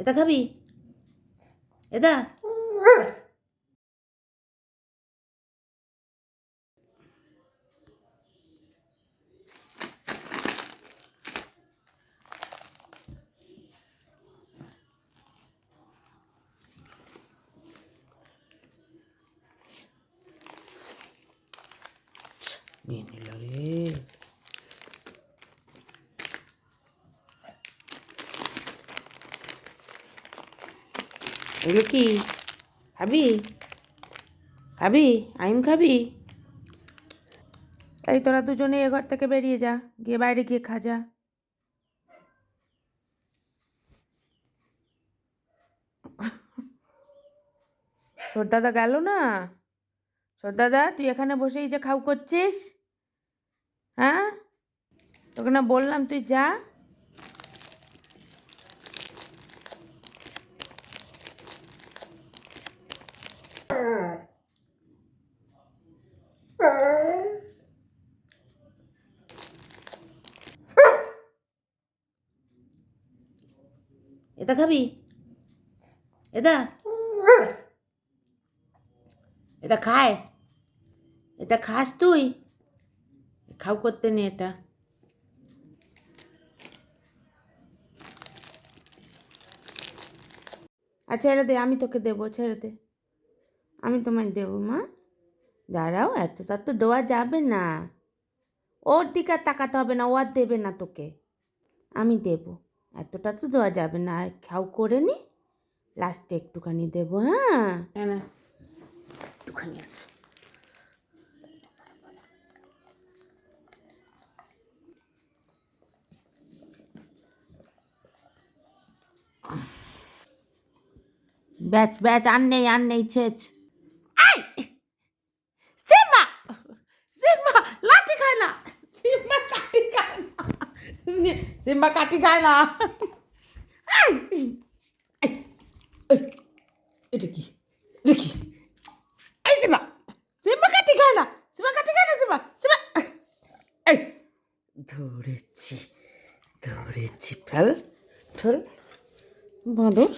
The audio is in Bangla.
এটা খাবি এটা নিয়ে নিল এগুলো কি? খাবি? খাবি? আইম খাবি? এই তোরা দুজনে এ ঘর থেকে বেরিয়ে যা, গিয়ে বাইরে গিয়ে খা যা। ছোট দাদা গেল না? ছোট দাদা, তুই এখানে বসেই যে খাও করছিস হ্যাঁ? তোকে না বললাম তুই যা। এটা খাবি? এটা? এটা খায়। এটা খাস তুই? খাও করতে নে এটা। আচ্ছা ছেড়ে দে, আমি তোকে দেবো, ছেড়ে দে। আমি তোমায় দেবো, মা। দাঁড়াও এতটা তো দেওয়া যাবে না। ওর দিকে আর তাকাতে হবে না, ও আর দেবে না তোকে। আমি দেব। এতটা তো দেওয়া যাবে না। আর খাও করে নি লাস্টে একটুখানি দেবো হ্যাঁ? না না একটুখানি আছে। ব্যাচ ব্যাচ আর নেই আর নেই ছেচ সিম্বা লাঠি খায় না সিম্বা কাঠি খায় না সি- সিম্বা কাটি খায় না। এটা কি? এটা এই সিম্বা। সিম্বা কাটি খায় না। সিম্বা কাটি খায় না সিম্বা। সিম্বা। এই। ধরেছি। ধরেছি। ফেল। ফেল বাঁদর।